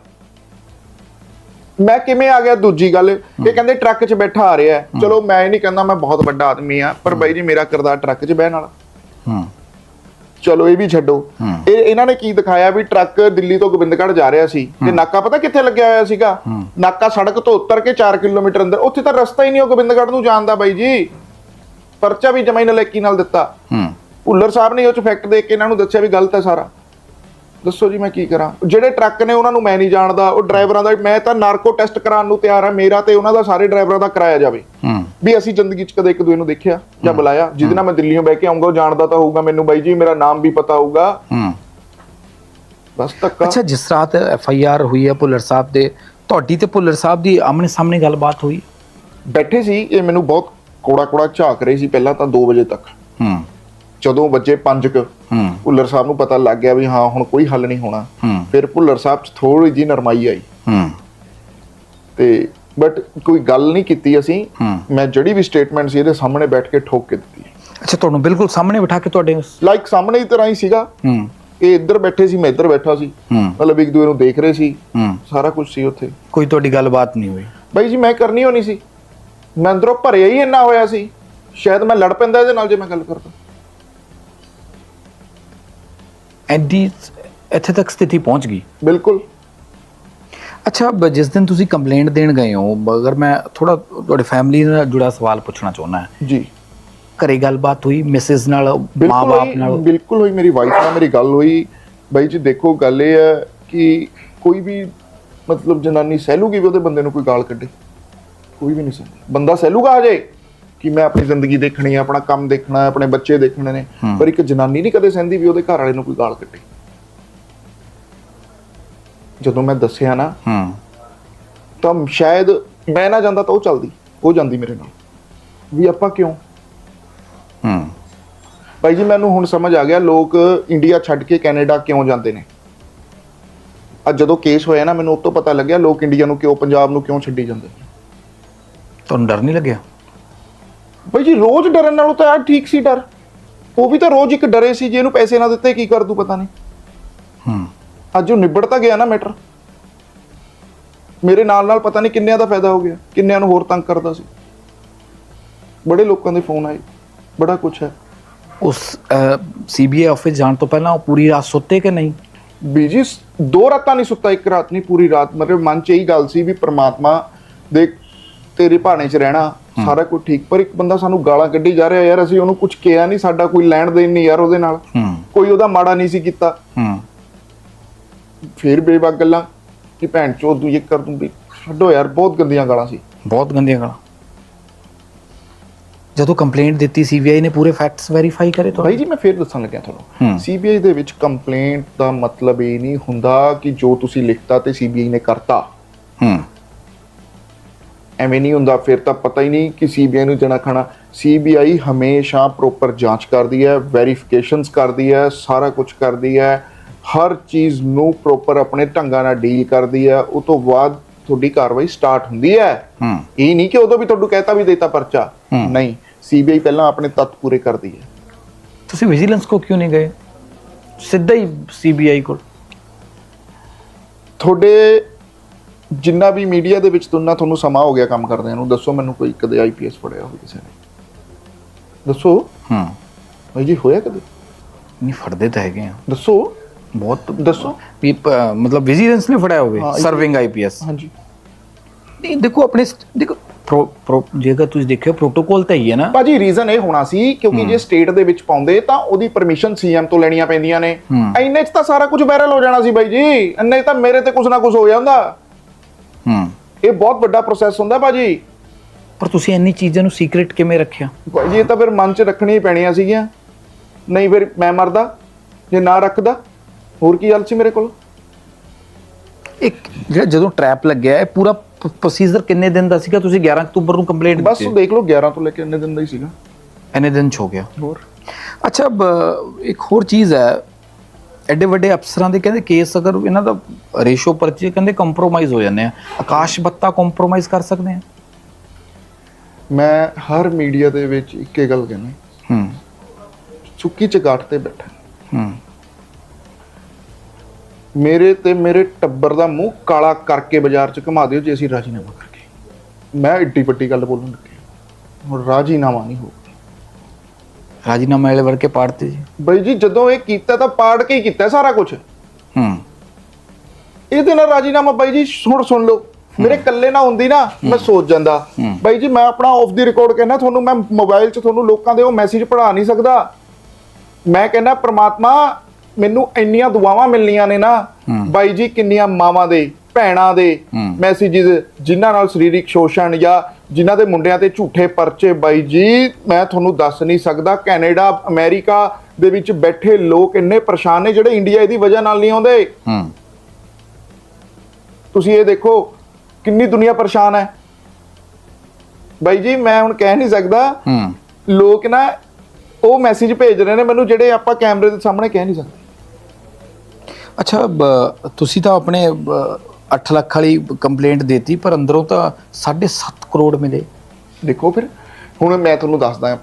ਮੈਂ ਕਿਵੇਂ ਆ ਗਿਆ ਦੂਜੀ ਗੱਲ? ਇਹ ਕਹਿੰਦੇ ਟਰੱਕ 'ਚ ਬੈਠਾ ਆ ਰਿਹਾ। ਚਲੋ ਮੈਂ ਇਹ ਨਹੀਂ ਕਹਿੰਦਾ ਮੈਂ ਬਹੁਤ ਵੱਡਾ ਆਦਮੀ ਆ ਪਰ ਬਾਈ ਜੀ ਮੇਰਾ ਕਿਰਦਾਰ ਟਰੱਕ 'ਚ ਬਹਿਣ ਵਾਲਾ। ਹੂੰ। ਚਲੋ ਇਹ ਵੀ ਛੱਡੋ। ਇਹ ਇਹਨਾਂ ਨੇ ਕੀ ਦਿਖਾਇਆ ਵੀ ਟਰੱਕ ਦਿੱਲੀ ਤੋਂ ਗੋਬਿੰਦਗੜ੍ਹ ਜਾ ਰਿਹਾ ਸੀ ਤੇ ਨਾਕਾ ਪਤਾ ਕਿੱਥੇ ਲੱਗਿਆ ਹੋਇਆ ਸੀਗਾ। ਨਾਕਾ ਸੜਕ ਤੋਂ ਉਤਰ ਕੇ 4 ਕਿਲੋਮੀਟਰ ਅੰਦਰ। ਉੱਥੇ ਤਾਂ ਰਸਤਾ ਹੀ ਨਹੀਂ ਉਹ ਗੋਬਿੰਦਗੜ੍ਹ ਨੂੰ ਜਾਣ ਦਾ ਬਾਈ ਜੀ। ਪਰਚਾ ਵੀ ਜਮਾਈ ਨਲੇਕੀ ਨਾਲ ਦਿੱਤਾ। ਹੂੰ। ਭੁੱਲਰ ਸਾਹਿਬ ਨੇ ਉਹ ਚ ਫੈਕਟ ਦੇਖ ਕੇ ਇਹਨਾਂ ਨੂੰ ਦੱਸਿਆ ਵੀ ਗਲਤ ਹੈ ਸਾਰਾ। ਦੱਸੋ ਜੀ ਮੈਂ ਕੀ ਕਰਾਂ? ਜਿਹੜੇ ਟਰੱਕ ਨੇ ਉਹਨਾਂ ਨੂੰ ਮੈਂ ਨਹੀਂ ਜਾਣਦਾ। ਉਹ ਡਰਾਈਵਰਾਂ ਦਾ ਮੈਂ ਤਾਂ ਨਾਰਕੋ ਟੈਸਟ ਕਰਾਉਣ ਨੂੰ ਤਿਆਰ ਹਾਂ। ਮੇਰਾ ਤੇ ਉਹਨਾਂ ਦਾ ਸਾਰੇ ਡਰਾਈਵਰਾਂ ਦਾ ਕਰਾਇਆ ਜਾਵੇ। ਵੀ ਅਸੀਂ ਜ਼ਿੰਦਗੀ 'ਚ ਕਦੇ ਇੱਕ ਦੂਏ ਨੂੰ ਦੇਖਿਆ ਜਾਂ ਬੁਲਾਇਆ। ਜਿਹਦੇ ਨਾਲ ਮੈਂ ਦਿੱਲੀੋਂ ਬਹਿ ਕੇ ਆਉਂਗਾ ਉਹ ਜਾਣਦਾ ਤਾਂ ਹੋਊਗਾ ਮੈਨੂੰ। ਬਾਈ ਜੀ ਮੇਰਾ ਨਾਮ ਵੀ ਪਤਾ ਹੋਊਗਾ। ਹੂੰ। ਬਸ ਧੱਕਾ। ਅੱਛਾ ਜਿਸ ਰਾਤ ਐਫ ਆਈ ਆਰ ਹੋਈ ਹੈ ਭੁੱਲਰ ਸਾਹਿਬ ਦੇ ਤੁਹਾਡੀ ਤੇ ਭੁੱਲਰ ਸਾਹਿਬ ਦੀ ਆਮਣੇ ਸਾਹਮਣੇ ਗੱਲਬਾਤ ਹੋਈ? ਬੈਠੇ ਸੀ ਇਹ ਮੈਨੂੰ ਬਹੁਤ ਕੋੜਾ ਕੋੜਾ ਝਾਕ ਰਹੇ ਸੀ ਪਹਿਲਾਂ ਤਾਂ 2 ਵਜੇ ਤੱਕ। ਹੂੰ। ਜਦੋਂ ਵੱਜੇ 5 ਕ ਹੂੰ। ਭੁੱਲਰ ਸਾਹਿਬ ਨੂੰ ਪਤਾ ਲੱਗ ਗਿਆ ਵੀ ਹਾਂ ਹੁਣ ਕੋਈ ਹੱਲ ਨਹੀਂ ਹੋਣਾ। ਹੂੰ। ਫਿਰ ਭੁੱਲਰ ਸਾਹਿਬ 'ਚ ਥੋੜੀ ਜੀ ਨਰਮਾਈ ਆਈ। ਹੂੰ। ਤੇ ਬਟ ਕੋਈ ਗੱਲ ਨਹੀਂ ਕੀਤੀ ਅਸੀਂ। ਹੂੰ। ਮੈਂ ਜਿਹੜੀ ਵੀ ਸਟੇਟਮੈਂਟ ਸੀ ਇਹਦੇ ਸਾਹਮਣੇ ਬੈਠ ਕੇ ਠੋਕ ਕੇ ਦਿੱਤੀ। ਅੱਛਾ ਤੁਹਾਨੂੰ ਬਿਲਕੁਲ ਸਾਹਮਣੇ ਬਿਠਾ ਕੇ ਤੁਹਾਡੇ ਲਾਈਕ ਸਾਹਮਣੇ ਦੀ ਤਰ੍ਹਾਂ ਹੀ ਸੀਗਾ। ਹੂੰ। ਇਹ ਇੱਧਰ ਬੈਠੇ ਸੀ ਮੈਂ ਇੱਧਰ ਬੈਠਾ ਸੀ। ਹੂੰ। ਮਤਲਬ ਇੱਕ ਦੂਏ ਨੂੰ ਦੇਖ ਰਹੇ ਸੀ। ਹੂੰ। ਸਾਰਾ ਕੁਝ ਸੀ ਉੱਥੇ। ਕੋਈ ਤੁਹਾਡੀ ਗੱਲਬਾਤ ਨਹੀਂ ਹੋਈ। ਬਾਈ ਜੀ ਮੈਂ ਕਰਨੀ ਹੋਣੀ ਸੀ। ਮੈਂ ਅੰਦਰੋਂ ਭਰਿਆ ਹੀ ਇੰਨਾ ਹੋਇਆ ਸੀ। ਸ਼ਾਇਦ ਮੈਂ ਲੜ ਪੈਂਦਾ ਇਹਦੇ ਨਾਲ ਜੇ ਮੈਂ ਗੱਲ ਕਰਦਾ। ਐਡੀ ਇੱਥੇ ਤੱਕ ਸਥਿਤੀ ਪਹੁੰਚ ਗਈ। ਬਿਲਕੁਲ। ਅੱਛਾ ਬ- ਜਿਸ ਦਿਨ ਤੁਸੀਂ ਕੰਪਲੇਂਟ ਦੇਣ ਗਏ ਹੋ ਅਗਰ ਮੈਂ ਥੋੜਾ ਤੁਹਾਡੇ ਫੈਮਿਲੀ ਨਾਲ ਜੁੜਾ ਸਵਾਲ ਪੁੱਛਣਾ ਚਾਹੁੰਦਾ ਹਾਂ। ਜੀ। ਘਰੇ ਗੱਲਬਾਤ ਹੋਈ ਮਿਸਿਸ ਨਾਲ ਹੋਈ ਨਾਲ? ਬਿਲਕੁਲ ਹੋਈ ਮੇਰੀ ਵਾਈਫ ਨਾਲ ਮੇਰੀ ਗੱਲ ਹੋਈ। ਬਾਈ ਜੀ ਦੇਖੋ ਗੱਲ ਇਹ ਹੈ ਕਿ ਕੋਈ ਵੀ ਮਤਲਬ ਜਨਾਨੀ ਸਹਿਲੂਗੀ ਵੀ ਉਹਦੇ ਬੰਦੇ ਨੂੰ ਕੋਈ ਗਾਲ ਕੱਢੇ। ਕੋਈ ਵੀ ਨਹੀਂ ਸਹਿੰਦਾ ਬੰਦਾ ਸਹਿਲੂਗਾ ਆ ਜਾਏ ਕਿ ਮੈਂ ਆਪਣੀ ਜ਼ਿੰਦਗੀ ਦੇਖਣੀ ਹੈ ਆਪਣਾ ਕੰਮ ਦੇਖਣਾ ਹੈ ਆਪਣੇ ਬੱਚੇ ਦੇਖਣੇ ਨੇ। ਪਰ ਇੱਕ ਜਨਾਨੀ ਨਹੀਂ ਕਦੇ ਸਹਿੰਦੀ ਵੀ ਉਹਦੇ ਘਰ ਵਾਲੇ ਨੂੰ ਕੋਈ ਗਾਲ ਕੱਢੇ। ਜਦੋਂ ਮੈਂ ਦੱਸਿਆ ਨਾ ਹੂੰ। ਤਾਂ ਸ਼ਾਇਦ ਮੈਂ ਨਾ ਜਾਂਦਾ ਤਾਂ ਉਹ ਚੱਲਦੀ ਉਹ ਜਾਂਦੀ ਮੇਰੇ ਨਾਲ। ਵੀ ਆਪਾਂ ਕਿਉਂ? ਹੂੰ। ਭਾਈ ਜੀ ਮੈਨੂੰ ਹੁਣ ਸਮਝ ਆ ਗਿਆ ਲੋਕ ਇੰਡੀਆ ਛੱਡ ਕੇ ਕੈਨੇਡਾ ਕਿਉਂ ਜਾਂਦੇ ਨੇ? ਅੱਜ ਜਦੋਂ ਕੇਸ ਹੋਇਆ ਨਾ ਮੈਨੂੰ ਉਸ ਤੋਂ ਪਤਾ ਲੱਗਿਆ ਲੋਕ ਇੰਡੀਆ ਨੂੰ ਕਿਉਂ ਪੰਜਾਬ ਨੂੰ ਕਿਉਂ ਛੱਡੀ ਜਾਂਦੇ ਤੁਹਾਨੂੰ ਡਰ ਨਹੀਂ ਲੱਗਿਆ? ਭਾਈ ਜੀ ਰੋਜ਼ ਡਰਨ ਨਾਲੋਂ ਤਾਂ ਯਾਰ ਠੀਕ ਸੀ ਡਰ। ਉਹ ਵੀ ਤਾਂ ਰੋਜ਼ ਇੱਕ ਡਰੇ ਸੀ ਜੇ ਇਹਨੂੰ ਪੈਸੇ ਨਾ ਦਿੱਤੇ ਕੀ ਕਰ ਦੂ ਪਤਾ ਨਹੀਂ। ਹੂੰ। ਅੱਜ ਉਹ ਨਿਬੜ ਤਾਂ ਗਿਆ ਨਾ ਮੈਟਰ। ਮੇਰੇ ਨਾਲ ਨਾਲ ਪਤਾ ਨਹੀਂ ਕਿੰਨਿਆਂ ਦਾ ਫਾਇਦਾ ਹੋ ਗਿਆ ਕਿੰਨਿਆਂ ਨੂੰ ਹੋਰ ਤੰਗ ਕਰਦਾ ਸੀ। ਬੜੇ ਲੋਕਾਂ ਦੇ ਫੋਨ ਆਏ ਬੜਾ ਕੁਝ ਹੈ। ਉਸ ਸੀਬੀਆਈ ਆਫਿਸ ਜਾਣ ਤੋਂ ਪਹਿਲਾਂ ਉਹ ਪੂਰੀ ਰਾਤ ਸੁੱਤੇ ਕਿ ਨਹੀਂ? ਬੀਜੀ ਦੋ ਰਾਤਾਂ ਨਹੀਂ ਸੁੱਤਾ ਇੱਕ ਰਾਤ ਨਹੀਂ ਪੂਰੀ ਰਾਤ। ਮਤਲਬ ਮਨ 'ਚ ਇਹੀ ਗੱਲ ਸੀ ਵੀ ਪ੍ਰਮਾਤਮਾ ਦੇ ਤੇਰੇ ਭਾਣੇ 'ਚ ਰਹਿਣਾ ਸਾਰਾ ਕੁਝ ਠੀਕ ਪਰ ਇੱਕ ਬੰਦਾ ਸਾਨੂੰ ਗਾਲਾਂ ਕੱਢੀ ਜਾ ਰਿਹਾ ਯਾਰ ਅਸੀਂ ਉਹਨੂੰ ਕੁਝ ਕਿਹਾ ਨਹੀਂ ਸਾਡਾ ਕੋਈ ਲੈਣ ਦੇਣ ਨਹੀਂ ਯਾਰ ਉਹਦੇ ਨਾਲ। ਕੋਈ ਉਹਦਾ ਮਾੜਾ ਨਹੀਂ ਸੀ ਕੀਤਾ। ਫੇਰ ਬੇਵਕ ਗੱਲਾਂ ਕਿ ਭੈਣ ਚੋਦ ਤੂੰ ਇਹ ਕਰ ਦੂੰ ਵੀ ਛੱਡੋ ਯਾਰ ਬਹੁਤ ਗੰਦੀਆਂ ਗਾਲਾਂ ਸੀ। ਬਹੁਤ ਗੰਦੀਆਂ ਗਾਲਾਂ। ਜਦੋਂ ਕੰਪਲੇਂਟ ਦਿੱਤੀ ਸੀਬੀਆਈ ਨੇ ਪੂਰੇ ਫੈਕਟਸ ਵੈਰੀਫਾਈ ਕਰੇ ਭਾਈ ਤੁਹਾਡੇ ਜੀ ਮੈਂ ਫੇਰ ਦੱਸਣ ਲੱਗਿਆ ਤੁਹਾਨੂੰ। ਸੀਬੀਆਈ ਦੇ ਵਿੱਚ ਕੰਪਲੇਂਟ ਦਾ ਮਤਲਬ ਇਹ ਨਹੀਂ ਹੁੰਦਾ ਕਿ ਜੋ ਤੁਸੀਂ ਲਿਖਤਾ ਤੇ ਸੀਬੀਆਈ ਨੇ ਕਰਤਾ। ਹੂੰ। ਐਵੇਂ ਨਹੀਂ ਹੁੰਦਾ ਫਿਰ ਤਾਂ ਪਤਾ ਹੀ ਨਹੀਂ ਕਿ ਸੀਬੀਆਈ ਨੂੰ ਜਣਾ ਖਾਣਾ। ਸੀਬੀਆਈ ਹਮੇਸ਼ਾ ਪ੍ਰੋਪਰ ਜਾਂਚ ਕਰਦੀ ਹੈ ਵੈਰੀਫਿਕੇਸ਼ਨਸ ਕਰਦੀ ਹੈ ਸਾਰਾ ਕੁਝ ਕਰਦੀ ਹੈ ਹਰ ਚੀਜ਼ ਨੂੰ ਪ੍ਰੋਪਰ ਆਪਣੇ ਢੰਗਾਂ ਨਾਲ ਡੀਲ ਕਰਦੀ ਹੈ ਉਹ ਤੋਂ ਬਾਅਦ ਤੁਹਾਡੀ ਕਾਰਵਾਈ ਸਟਾਰਟ ਹੁੰਦੀ ਹੈ। ਹੂੰ। ਇਹ ਨਹੀਂ ਕਿ ਉਦੋਂ ਵੀ ਤੁਹਾਨੂੰ ਕਹਿਤਾ ਵੀ ਦੇਤਾ ਪਰਚਾ। ਨਹੀਂ ਸੀਬੀਆਈ ਪਹਿਲਾਂ ਆਪਣੇ ਤੱਤ ਪੂਰੇ ਕਰਦੀ ਹੈ। ਤੁਸੀਂ ਵਿਜੀਲੈਂਸ ਕੋ ਕਿਉਂ ਨਹੀਂ ਗਏ? ਸਿੱਧਾ ਹੀ ਸੀਬੀਆਈ ਕੋਲ। ਤੁਹਾਡੇ ਜਿੰਨਾ ਵੀ ਮੀਡੀਆ ਦੇ ਵਿੱਚ ਤੁੰਨਾ ਤੁਹਾਨੂੰ ਸਮਾਂ ਹੋ ਗਿਆ ਕੰਮ ਕਰਦਿਆਂ ਨੂੰ ਦੱਸੋ ਮੈਨੂੰ ਕੋਈ ਕਦੇ ਆਈਪੀਐਸ ਪੜਿਆ ਹੋਵੇ ਕਿਸੇ ਨੇ। ਦੱਸੋ। ਹੂੰ। ਭਾਈ ਜੀ ਹੋਇਆ ਕਦੇ? ਨਹੀਂ ਫੜਦੇ ਤਾਂ ਹੈਗੇ ਆ। ਦੱਸੋ। ਬਹੁਤ ਦੱਸੋ। ਵੀ ਮਤਲਬ ਵਿਜੀਲੈਂਸ ਨੇ ਫੜਿਆ ਹੋਵੇ ਸਰਵਿੰਗ ਆਈਪੀਐਸ ਹਾਂਜੀ। ਨਹੀਂ ਦੇਖੋ ਆਪਣੇ ਦੇਖੋ ਪ੍ਰੋ ਪ੍ਰੋ ਜੇਕਰ ਤੁਸੀਂ ਦੇਖਿਓ ਪ੍ਰੋਟੋਕਾਲ ਤਾਂ ਹੀ ਹੈ ਨਾ। ਭਾਜੀ ਰੀਜ਼ਨ ਇਹ ਹੋਣਾ ਸੀ ਕਿਉਂਕਿ ਜੇ ਸਟੇਟ ਦੇ ਵਿੱਚ ਪਾਉਂਦੇ ਤਾਂ ਉਹਦੀ ਪਰਮਿਸ਼ਨ ਸੀਐਮ ਤੋਂ ਲੈਣੀਆਂ ਪੈਂਦੀਆਂ ਨੇ। ਇੰਨੇ 'ਚ ਤਾਂ ਸਾਰਾ ਕੁਝ ਵਾਇਰਲ ਹੋ ਜਾਣਾ ਸੀ ਬਾਈ ਜੀ। 'ਚ ਤਾਂ ਮੇਰੇ ਤੇ ਕੁਝ ਨਾ ਕੁਝ ਹੋ ਜਾਂਦਾ। ਇਹ ਬਹੁਤ ਵੱਡਾ ਪ੍ਰੋਸੈਸ ਹੁੰਦਾ ਭਾਜੀ। ਪਰ ਤੁਸੀਂ ਇੰਨੀ ਚੀਜ਼ਾਂ ਨੂੰ ਸੀਕ੍ਰੀਟ ਕਿਵੇਂ ਰੱਖਿਆ? ਭਾਈ ਜੀ ਇਹ ਤਾਂ ਫਿਰ ਮਨ 'ਚ ਰੱਖਣੀ ਹੀ ਪੈਣੀਆਂ ਸੀਗੀਆਂ। ਨਹੀਂ ਫਿਰ ਮੈਂ ਮਰਦਾ ਜੇ ਨਾ ਰੱਖਦਾ ਹੋਰ ਕੀ ਗੱਲ ਸੀ ਮੇਰੇ ਕੋਲ? ਇੱਕ ਜਿਹੜਾ ਜਦੋਂ ਟ੍ਰੈਪ ਲੱਗਿਆ ਇਹ ਪੂਰਾ ਪ੍ਰੋਸੀਜਰ ਕਿੰਨੇ ਦਿਨ ਦਾ ਸੀਗਾ? ਤੁਸੀਂ 11 ਅਕਤੂਬਰ ਨੂੰ ਕੰਪਲੇਂਟ ਬਸ ਦਿੱਤੀ। ਦੇਖ ਲਓ 11 ਤੋਂ ਲੈ ਕੇ ਇੰਨੇ ਦਿਨ ਦਾ ਹੀ ਸੀਗਾ। ਇੰਨੇ ਦਿਨ ਚ ਹੋ ਗਿਆ। ਹੋਰ? ਅੱਛਾ ਇੱਕ ਹੋਰ ਚੀਜ਼ ਹੈ ਐਡੇ ਵੱਡੇ ਅਫਸਰਾਂ ਦੇ ਕਹਿੰਦੇ ਕੇਸ ਅਗਰ ਇਹਨਾਂ ਦਾ ਰੇਸ਼ੋ ਪਰਚੇ ਕਹਿੰਦੇ ਕੰਪਰੋਮਾਈਜ਼ ਹੋ ਜਾਂਦੇ ਆ। ਆਕਾਸ਼ ਬੱਤਾ ਕੰਪਰੋਮਾਈਜ਼ ਕਰ ਸਕਦੇ ਆ। ਮੈਂ ਹਰ ਮੀਡੀਆ ਦੇ ਵਿੱਚ ਇੱਕੇ ਗੱਲ ਕਹਿੰਦਾ। ਹੂੰ। ਚੁੱਕੀ ਚਗਾਟ ਤੇ ਬੈਠਾ। ਹੂੰ। ਮੇਰੇ ਤੇ ਮੇਰੇ ਟੱਬਰ ਦਾ ਮੂੰਹ ਕਾਲਾ ਕਰਕੇ ਬਾਜ਼ਾਰ 'ਚ ਘੁਮਾ ਦਿਓ ਜੇ ਅਸੀਂ ਰਾਜੀਨਾਮਾ ਕਰਕੇ। ਮੈਂ ਏਡੀ ਵੱਡੀ ਗੱਲ ਬੋਲਣ ਲੱਗੇ। ਹੁਣ ਰਾਜੀਨਾਮਾ ਨਹੀਂ ਹੋ ਰਾਜੀਨਾਮਾ ਵਾਲੇ ਵਰਕੇ ਪਾੜਤੇ ਜੀ। ਬਈ ਜੀ ਜਦੋਂ ਇਹ ਕੀਤਾ ਤਾਂ ਪਾੜ ਕੇ ਹੀ ਕੀਤਾ ਸਾਰਾ ਕੁਝ ਹੂੰ। ਇਹਦੇ ਨਾਲ ਰਾਜੀਨਾਮਾ ਬਾਈ ਜੀ ਹੁਣ ਸੁਣ ਲਓ। ਮੇਰੇ ਇਕੱਲੇ ਨਾ ਹੁੰਦੀ ਨਾ ਮੈਂ ਸੋਚ ਜਾਂਦਾ। ਬਾਈ ਜੀ ਮੈਂ ਆਪਣਾ ਆਫ ਦੀ ਰਿਕਾਰਡ ਕਹਿਣਾ ਤੁਹਾਨੂੰ ਮੈਂ ਮੋਬਾਈਲ 'ਚ ਤੁਹਾਨੂੰ ਲੋਕਾਂ ਦੇ ਉਹ ਮੈਸੇਜ ਪੜ੍ਹਾ ਨਹੀਂ ਸਕਦਾ। ਮੈਂ ਕਹਿੰਦਾ ਪ੍ਰਮਾਤਮਾ ਮੈਨੂੰ ਇੰਨੀਆਂ ਦੁਆਵਾਂ ਮਿਲਣੀਆਂ ਨੇ ਨਾ। ਬਾਈ ਜੀ ਕਿੰਨੀਆਂ ਮਾਵਾਂ ਦੇ। ਭੈਣਾਂ ਦੇ। ਮੈਸੇजेस ਜਿਨ੍ਹਾਂ ਨਾਲ ਸਰੀਰਕ ਸ਼ੋਸ਼ਣ ਜਾਂ ਜਿਨ੍ਹਾਂ ਦੇ ਮੁੰਡਿਆਂ ਤੇ ਝੂਠੇ ਪਰਚੇ ਬਾਈ ਜੀ ਮੈਂ ਤੁਹਾਨੂੰ ਦੱਸ ਨਹੀਂ ਸਕਦਾ। ਕੈਨੇਡਾ ਅਮਰੀਕਾ ਦੇ ਵਿੱਚ ਬੈਠੇ ਲੋਕ ਇੰਨੇ ਪਰੇਸ਼ਾਨ ਨੇ ਜਿਹੜੇ ਇੰਡੀਆ ਇਹਦੀ ਵਜ੍ਹਾ ਨਾਲ ਨਹੀਂ ਆਉਂਦੇ। ਹੂੰ। ਤੁਸੀਂ ਇਹ ਦੇਖੋ ਕਿੰਨੀ ਦੁਨੀਆ ਪਰੇਸ਼ਾਨ ਹੈ। ਬਾਈ ਜੀ ਮੈਂ ਹੁਣ ਕਹਿ ਨਹੀਂ ਸਕਦਾ। ਹੂੰ। ਲੋਕ ਨਾ ਉਹ ਮੈਸੇਜ ਭੇਜ ਰਹੇ ਨੇ ਮੈਨੂੰ ਜਿਹੜੇ ਆਪਾਂ ਕੈਮਰੇ ਦੇ ਸਾਹਮਣੇ ਕਹਿ ਨਹੀਂ ਸਕਦੇ। ਅੱਛਾ ਤੁਸੀਂ ਤਾਂ ਆਪਣੇ 8 ਲੱਖ ਵਾਲੀ ਕੰਪਲੇਂਟ ਦੇਤੀ ਪਰ ਅੰਦਰੋਂ ਤਾਂ 7.5 ਕਰੋੜ ਮਿਲੇ। ਦੇਖੋ ਫਿਰ ਹੁਣ ਮੈਂ ਤੁਹਾਨੂੰ ਦੱਸਦਾ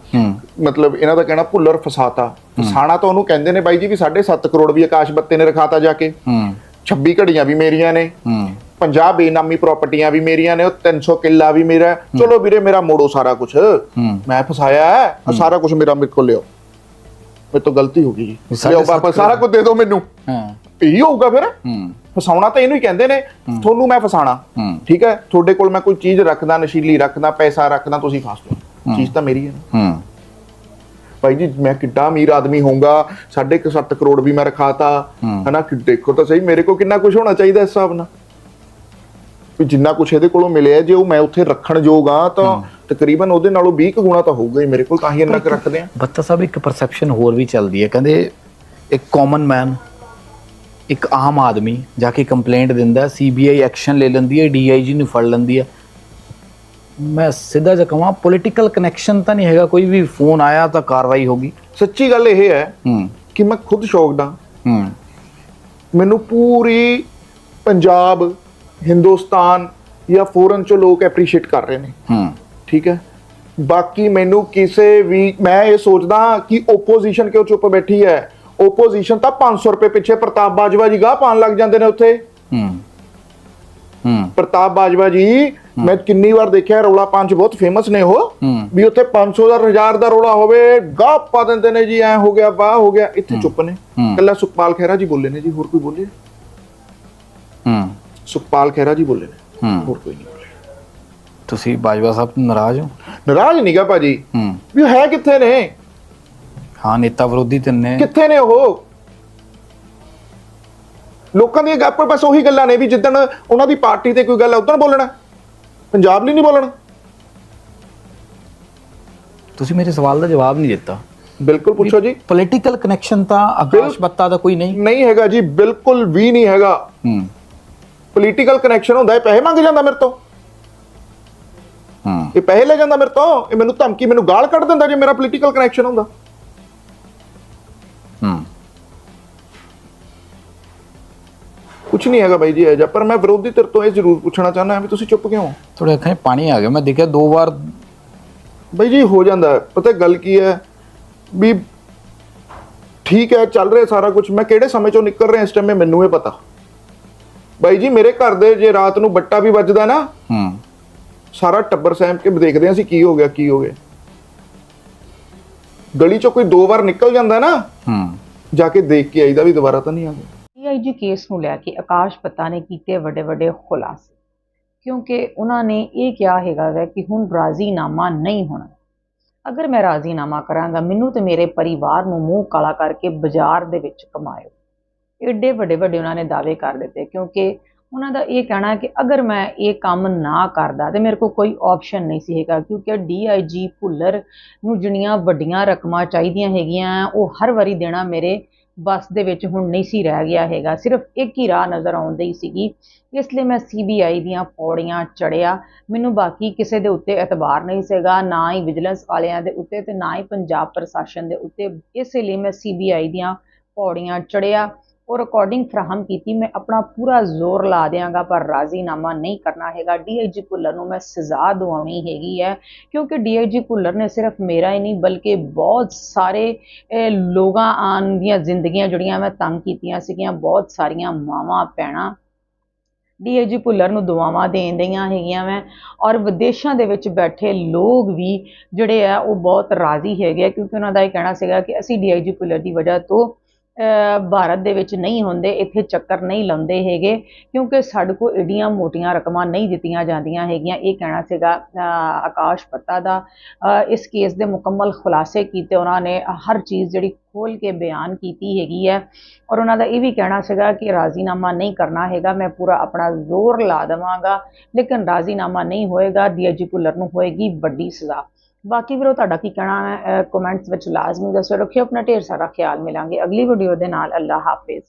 ਮਤਲਬ ਇਹਨਾਂ ਦਾ ਕਹਿਣਾ ਭੁੱਲਰ ਫਸਾਤਾ। ਫਸਾਣਾ ਤਾਂ ਉਹਨੂੰ ਕਹਿੰਦੇ ਨੇ ਬਾਈ ਜੀ ਵੀ 7.5 ਕਰੋੜ ਵੀ ਆਕਾਸ਼ ਬੱਤੇ ਨੇ ਰਖਾਤਾ ਜਾ ਕੇ। ਹੂੰ। 26 ਘੜੀਆਂ ਵੀ ਮੇਰੀਆਂ ਨੇ। ਹੂੰ। 50 ਬੇਨਾਮੀ ਪ੍ਰਾਪਰਟੀਆਂ ਵੀ ਮੇਰੀਆਂ ਨੇ ਉਹ 300 ਕਿੱਲਾ ਵੀ ਮੇਰਾ। ਚਲੋ ਵੀਰੇ ਮੇਰਾ ਮੋੜੋ ਸਾਰਾ ਕੁਝ ਮੈਂ ਫਸਾਇਆ ਹੈ ਸਾਰਾ ਕੁਝ ਮੇਰਾ ਮੇਰੇ ਕੋਲ ਲਿਓ ਮੇਰੇ ਤੋਂ ਗਲਤੀ ਹੋ ਗਈ ਜੀ। ਲਿਓ ਵਾਪਸ ਸਾਰਾ ਕੁਝ ਦੇ ਦਿਓ ਮੈਨੂੰ। ਹਾਂ। ਇਹੀ ਹੋਊਗਾ ਫਿਰ। ਹੂੰ। ਫਸਾਉਣਾ ਤਾਂ ਇਹਨੂੰ ਹੀ ਕਹਿੰਦੇ ਨੇ ਤੁਹਾਨੂੰ ਮੈਂ ਫਸਾਣਾ। ਠੀਕ ਹੈ? ਤੁਹਾਡੇ ਕੋਲ ਮੈਂ ਕੋਈ ਚੀਜ਼ ਰੱਖਦਾ ਨਸ਼ੀਲੀ ਰੱਖਦਾ ਪੈਸਾ ਰੱਖਦਾ ਤੁਸੀਂ ਫਸ ਜਾਓ। ਚੀਜ਼ ਤਾਂ ਮੇਰੀ ਹੈ ਹੂੰ। ਭਾਈ ਜੀ ਮੈਂ ਕਿੱਡਾ ਅਮੀਰ ਆਦਮੀ ਹੋਊਗਾ ਸਾਢੇ ਕੁ ਸੱਤ ਕਰੋੜ ਵੀ ਮੈਂ ਰਖਾਤਾ। ਹਨਾ? ਕਿ ਦੇਖੋ ਤਾਂ ਸਹੀ ਮੇਰੇ ਕੋਲ ਕਿੰਨਾ ਕੁਝ ਹੋਣਾ ਚਾਹੀਦਾ ਇਸ ਹਿਸਾਬ ਨਾਲ। ਵੀ ਜਿੰਨਾ ਕੁਝ ਇਹਦੇ ਕੋਲੋਂ ਮਿਲਿਆ ਜੇ ਉਹ ਮੈਂ ਉੱਥੇ ਰੱਖਣ ਯੋਗ ਆ ਤਾਂ ਤਕਰੀਬਨ ਉਹਦੇ ਨਾਲੋਂ 20 ਕੁ ਗੁਣਾ ਤਾਂ ਹੋਊਗਾ ਹੀ ਮੇਰੇ ਕੋਲ ਤਾਂ ਹੀ ਇੰਨਾ ਕੁ ਰੱਖਦੇ ਆ। ਬੱਤਾ ਸਾਹਿਬ ਇੱਕ ਪਰਸੈਪਸ਼ਨ ਹੋਰ ਵੀ ਚੱਲਦੀ ਹੈ। ਕਹਿੰਦੇ ਇੱਕ ਕਾਮਨ ਮੈਨ ਇੱਕ ਆਮ ਆਦਮੀ ਜਾ ਕੇ ਕੰਪਲੇਂਟ ਦਿੰਦਾ ਸੀਬੀਆਈ ਐਕਸ਼ਨ ਲੈ ਲੈਂਦੀ ਹੈ ਡੀਆਈਜੀ ਨੂੰ ਫੜ ਲੈਂਦੀ ਹੈ। ਮੈਂ ਸਿੱਧਾ ਜਿਹਾ ਕਹਾਂ ਪੋਲੀਟੀਕਲ ਕਨੈਕਸ਼ਨ ਤਾਂ ਨਹੀਂ ਹੈਗਾ ਕੋਈ ਵੀ ਫੋਨ ਆਇਆ ਤਾਂ ਕਾਰਵਾਈ ਹੋਗੀ ਸੱਚੀ ਗੱਲ ਇਹ ਹੈ ਕਿ ਮੈਂ ਖੁਦ ਸ਼ੌਕਡ ਹਾਂ। ਮੈਨੂੰ ਪੂਰੀ ਪੰਜਾਬ ਹਿੰਦੁਸਤਾਨ ਜਾਂ ਫੋਰਨ ਚੋਂ ਲੋਕ ਐਪਰੀਸ਼ੀਏਟ ਕਰ ਰਹੇ ਨੇ। ਹੂੰ। ਠੀਕ ਹੈ? ਬਾਕੀ ਮੈਨੂੰ ਕਿਸੇ ਵੀ ਮੈਂ ਇਹ ਸੋਚਦਾ ਕਿ ਓਪੋਜੀਸ਼ਨ ਕਿਉਂ ਚੁੱਪ ਬੈਠੀ ਹੈ? ਓਪੋਜੀਸ਼ਨ ਤਾਂ 500 ਰੁਪਏ ਪਿੱਛੇ ਪ੍ਰਤਾਪ ਬਾਜਵਾ ਜੀ ਗਾਹ ਪਾਣ ਲੱਗ ਜਾਂਦੇ ਨੇ ਉੱਥੇ। ਹੂੰ। ਹੂੰ। ਪ੍ਰਤਾਪ ਬਾਜਵਾ ਜੀ ਮੈਂ ਕਿੰਨੀ ਵਾਰ ਦੇਖਿਆ ਰੌਲਾ ਪੰਜ ਬਹੁਤ ਫੇਮਸ ਨੇ ਉਹ ਹੂੰ। ਵੀ ਉੱਥੇ 500 ਦਾ 1000 ਦਾ ਰੌਲਾ ਹੋਵੇ ਗਾਹ ਪਾ ਦਿੰਦੇ ਨੇ ਜੀ ਐ ਹੋ ਗਿਆ ਵਾਹ ਹੋ ਗਿਆ ਇੱਥੇ ਚੁੱਪ ਨੇ। ਹੂੰ। ਕੱਲਾ ਸੁਖਪਾਲ ਖਹਿਰਾ ਜੀ ਬੋਲੇ ਨੇ ਜੀ ਹੋਰ ਕੋਈ ਬੋਲੇ ਹੂੰ। ਸੁਖਪਾਲ ਖਹਿਰਾ ਜੀ ਬੋਲੇ ਨੇ। ਹੂੰ। ਹੋਰ ਕੋਈ ਨਹੀਂ ਬੋਲੇ। ਤੁਸੀਂ ਬਾਜਵਾ ਸਾਹਿਬ ਤੋਂ ਨਾਰਾਜ਼ ਹੋ? ਨਾਰਾਜ਼ ਨਹੀਂਗਾ ਭਾਜੀ। ਹੂੰ। ਵੀ ਉਹ ਹੈ ਕਿੱਥੇ ਨੇ? ਹਾਂ ਨੇਤਾ ਵਿਰੋਧੀ ਤਿੰਨੇ ਕਿੱਥੇ ਨੇ ਉਹ? ਲੋਕਾਂ ਦੀਆਂ ਗੱਪਾਂ ਬਸ ਉਹੀ ਗੱਲਾਂ ਨੇ ਵੀ ਜਿੱਦਣ ਉਹਨਾਂ ਦੀ ਪਾਰਟੀ ਤੇ ਕੋਈ ਗੱਲ ਹੈ ਉਦੋਂ ਬੋਲਣਾ। ਪੰਜਾਬ ਲਈ ਨਹੀਂ ਬੋਲਣਾ। ਤੁਸੀਂ ਮੇਰੇ ਸਵਾਲ ਦਾ ਜਵਾਬ ਨਹੀਂ ਦਿੱਤਾ। ਬਿਲਕੁਲ ਪੁੱਛੋ ਜੀ। ਪੋਲੀਟੀਕਲ ਕਨੈਕਸ਼ਨ ਤਾਂ ਆਕਾਸ਼ ਬੱਤਾ ਦਾ ਕੋਈ ਨਹੀਂ। ਨਹੀਂ ਹੈਗਾ ਜੀ ਬਿਲਕੁਲ ਵੀ ਨਹੀਂ ਹੈਗਾ। ਹੂੰ। ਪੋਲੀਟੀਕਲ ਕਨੈਕਸ਼ਨ ਹੁੰਦਾ ਹੈ ਪੈਸੇ ਮੰਗ ਜਾਂਦਾ ਮੇਰੇ ਤੋਂ। ਹੂੰ। ਇਹ ਪੈਸੇ ਲੈ ਜਾਂਦਾ ਮੇਰੇ ਤੋਂ ਇਹ ਮੈਨੂੰ ਧਮਕੀ ਮੈਨੂੰ ਗਾਲ ਕੱਢ ਦਿੰਦਾ ਜੇ ਮੇਰਾ ਪੋਲੀਟੀਕਲ ਕਨੈਕਸ਼ਨ ਹੁੰਦਾ। ਹੂੰ। ਕੁਝ ਨਹੀਂ ਹੈਗਾ ਬਾਈ ਜੀ ਇਹ ਜਿਹਾ ਪਰ ਮੈਂ ਵਿਰੋਧੀ ਧਿਰ ਤੋਂ ਇਹ ਜ਼ਰੂਰ ਪੁੱਛਣਾ ਚਾਹੁੰਦਾ ਹਾਂ ਵੀ ਤੁਸੀਂ ਚੁੱਪ ਕਿਉਂ? ਹੋ ਥੋੜੇ ਅੱਖਾਂ 'ਚ ਪਾਣੀ ਆ ਗਿਆ ਮੈਂ ਦੇਖਿਆ ਦੋ ਵਾਰ ਬਾਈ ਜੀ ਹੋ ਜਾਂਦਾ ਹੈ। ਪਤਾ ਗੱਲ ਕੀ ਹੈ ਵੀ ਠੀਕ ਹੈ ਚੱਲ ਰਿਹਾ ਸਾਰਾ ਕੁਝ ਮੈਂ ਕਿਹੜੇ ਸਮੇਂ ਚੋਂ ਨਿਕਲ ਰਿਹਾ ਇਸ ਟਾਈਮ ਮੈਨੂੰ ਇਹ ਪਤਾ। ਬਾਈ ਜੀ ਮੇਰੇ ਘਰ ਦੇ ਜੇ ਰਾਤ ਨੂੰ ਬੱਟਾ ਵੀ ਵੱਜਦਾ ਨਾ ਹੂੰ। ਸਾਰਾ ਟੱਬਰ ਸਹਿਮ ਕੇ ਦੇਖਦੇ ਹਾਂ ਅਸੀਂ ਕੀ ਹੋ ਗਿਆ ਕੀ ਹੋ ਗਿਆ। ਗਲੀ ਚੋਂ ਕੋਈ ਦੋ ਵਾਰ ਨਿਕਲ ਜਾਂਦਾ ਨਾ ਹੂੰ। ਜਾ ਕੇ ਦੇਖ ਕੇ ਆਈਦਾ ਵੀ ਦੁਬਾਰਾ ਤਾਂ ਨਹੀਂ ਆਉਂਦਾ ਡੀਆਈਜੀ ਕੇਸ ਨੂੰ ਲੈ ਕੇ ਆਕਾਸ਼ ਪੱਤਾ ਨੇ ਕੀਤੇ ਵੱਡੇ ਵੱਡੇ ਖੁਲਾਸੇ ਕਿਉਂਕਿ ਉਹਨਾਂ ਨੇ ਇਹ ਕਿਹਾ ਹੈਗਾ ਵੈ ਕਿ ਹੁਣ ਰਾਜ਼ੀਨਾਮਾ ਨਹੀਂ ਹੋਣਾ। ਅਗਰ ਮੈਂ ਰਾਜ਼ੀਨਾਮਾ ਕਰਾਂਗਾ ਮੈਨੂੰ ਤੇ ਮੇਰੇ ਪਰਿਵਾਰ ਨੂੰ ਮੂੰਹ ਕਾਲਾ ਕਰਕੇ ਬਾਜ਼ਾਰ ਦੇ ਵਿੱਚ ਕਮਾਇਓ। ਏਡੇ ਵੱਡੇ ਵੱਡੇ ਉਹਨਾਂ ਨੇ ਦਾਅਵੇ ਕਰ ਦਿੱਤੇ ਕਿਉਂਕਿ ਉਹਨਾਂ ਦਾ ਇਹ ਕਹਿਣਾ ਕਿ ਅਗਰ ਮੈਂ ਇਹ ਕੰਮ ਨਾ ਕਰਦਾ ਤੇ ਮੇਰੇ ਕੋਲ ਕੋਈ ਆਪਸ਼ਨ ਨਹੀਂ ਸੀ ਹੈਗਾ, ਕਿਉਂਕਿ ਡੀਆਈਜੀ ਭੁੱਲਰ ਨੂੰ ਜਿਹੜੀਆਂ ਵੱਡੀਆਂ ਰਕਮਾਂ ਚਾਹੀਦੀਆਂ ਹੈਗੀਆਂ, ਉਹ ਹਰ ਵਾਰੀ ਦੇਣਾ ਮੇਰੇ ਬੱਸ ਦੇ ਵਿੱਚ ਹੁਣ ਨਹੀਂ ਸੀ ਰਹਿ ਗਿਆ ਹੈਗਾ। ਸਿਰਫ ਇੱਕ ਹੀ ਰਾਹ ਨਜ਼ਰ ਆਉਂਦੀ ਸੀਗੀ, ਇਸ ਲਈ ਮੈਂ ਸੀਬੀਆਈ ਦੀਆਂ ਪੌੜੀਆਂ ਚੜਿਆ ਮੈਨੂੰ ਬਾਕੀ ਕਿਸੇ ਦੇ ਉੱਤੇ ਇਤਬਾਰ ਨਹੀਂ ਸੀਗਾ, ਨਾ ਹੀ ਵਿਜੀਲੈਂਸ ਵਾਲਿਆਂ ਦੇ ਉੱਤੇ ਤੇ ਨਾ ਹੀ ਪੰਜਾਬ ਪ੍ਰਸ਼ਾਸਨ ਦੇ ਉੱਤੇ। ਇਸੇ ਲਈ ਮੈਂ ਸੀਬੀਆਈ ਦੀਆਂ ਪੌੜੀਆਂ ਚੜਿਆ ਉਹ ਰਿਕਾਰਡਿੰਗ ਫਰਾਹਮ ਕੀਤੀ, ਮੈਂ ਆਪਣਾ ਪੂਰਾ ਜ਼ੋਰ ਲਾ ਦਿਆਂਗਾ, ਪਰ ਰਾਜ਼ੀਨਾਮਾ ਨਹੀਂ ਕਰਨਾ ਹੈਗਾ। ਡੀਆਈਜੀ ਭੁੱਲਰ ਨੂੰ ਮੈਂ ਸਜ਼ਾ ਦਿਵਾਉਣੀ ਹੈਗੀ ਹੈ, ਕਿਉਂਕਿ ਡੀਆਈਜੀ ਭੁੱਲਰ ਨੇ ਸਿਰਫ ਮੇਰਾ ਹੀ ਨਹੀਂ, ਬਲਕਿ ਬਹੁਤ ਸਾਰੇ ਲੋਕਾਂ ਆਨ ਦੀਆਂ ਜ਼ਿੰਦਗੀਆਂ ਜਿਹੜੀਆਂ ਮੈਂ ਤੰਗ ਕੀਤੀਆਂ ਸੀਗੀਆਂ, ਬਹੁਤ ਸਾਰੀਆਂ ਮਾਵਾਂ, ਭੈਣਾਂ। ਡੀਏਜੀ ਭੁੱਲਰ ਨੂੰ ਦੁਆਵਾਂ ਦੇਣ ਦਈਆਂ ਹੈਗੀਆਂ ਮੈਂ, ਔਰ ਵਿਦੇਸ਼ਾਂ ਦੇ ਵਿੱਚ ਬੈਠੇ ਲੋਕ ਵੀ ਜਿਹੜੇ ਆ, ਉਹ ਬਹੁਤ ਰਾਜ਼ੀ ਹੈਗੇ ਆ, ਕਿਉਂਕਿ ਉਹਨਾਂ ਦਾ ਇਹ ਕਹਿਣਾ ਸੀਗਾ ਕਿ ਅਸੀਂ ਡੀਆਈਜੀ ਭੁੱਲਰ ਦੀ ਵਜ੍ਹਾ ਤੋਂ ਭਾਰਤ ਦੇ ਵਿੱਚ ਨਹੀਂ ਹੁੰਦੇ, ਇੱਥੇ ਚੱਕਰ ਨਹੀਂ ਲਾਉਂਦੇ ਹੈਗੇ, ਕਿਉਂਕਿ ਸਾਡੇ ਕੋਲ ਏਡੀਆਂ ਮੋਟੀਆਂ ਰਕਮਾਂ ਨਹੀਂ ਦਿੱਤੀਆਂ ਜਾਂਦੀਆਂ ਹੈਗੀਆਂ। ਇਹ ਕਹਿਣਾ ਸੀਗਾ ਆਕਾਸ਼ ਪੱਤਾ ਦਾ। ਇਸ ਕੇਸ ਦੇ ਮੁਕੰਮਲ ਖੁਲਾਸੇ ਕੀਤੇ ਉਹਨਾਂ ਨੇ, ਹਰ ਚੀਜ਼ ਜਿਹੜੀ ਖੋਲ ਕੇ ਬਿਆਨ ਕੀਤੀ ਹੈਗੀ ਹੈ। ਔਰ ਉਹਨਾਂ ਦਾ ਇਹ ਵੀ ਕਹਿਣਾ ਸੀਗਾ ਕਿ ਰਾਜ਼ੀਨਾਮਾ ਨਹੀਂ ਕਰਨਾ ਹੈਗਾ, ਮੈਂ ਪੂਰਾ ਆਪਣਾ ਜ਼ੋਰ ਲਾ ਦੇਵਾਂਗਾ, ਲੇਕਿਨ ਰਾਜ਼ੀਨਾਮਾ ਨਹੀਂ ਹੋਏਗਾ, ਡੀਆਈਜੀ ਭੁੱਲਰ ਨੂੰ ਹੋਏਗੀ ਵੱਡੀ ਸਜ਼ਾ। ਬਾਕੀ ਵੀਰੋ ਤੁਹਾਡਾ ਕੀ ਕਹਿਣਾ ਹੈ ਕਮੈਂਟਸ ਵਿੱਚ ਲਾਜ਼ਮੀ ਦੱਸੋ ਰੱਖਿਓ ਆਪਣਾ ਢੇਰ ਸਾਰਾ ਖਿਆਲ ਮਿਲਾਂਗੇ ਅਗਲੀ ਵੀਡੀਓ ਦੇ ਨਾਲ ਅੱਲਾ ਹਾਫਿਜ਼।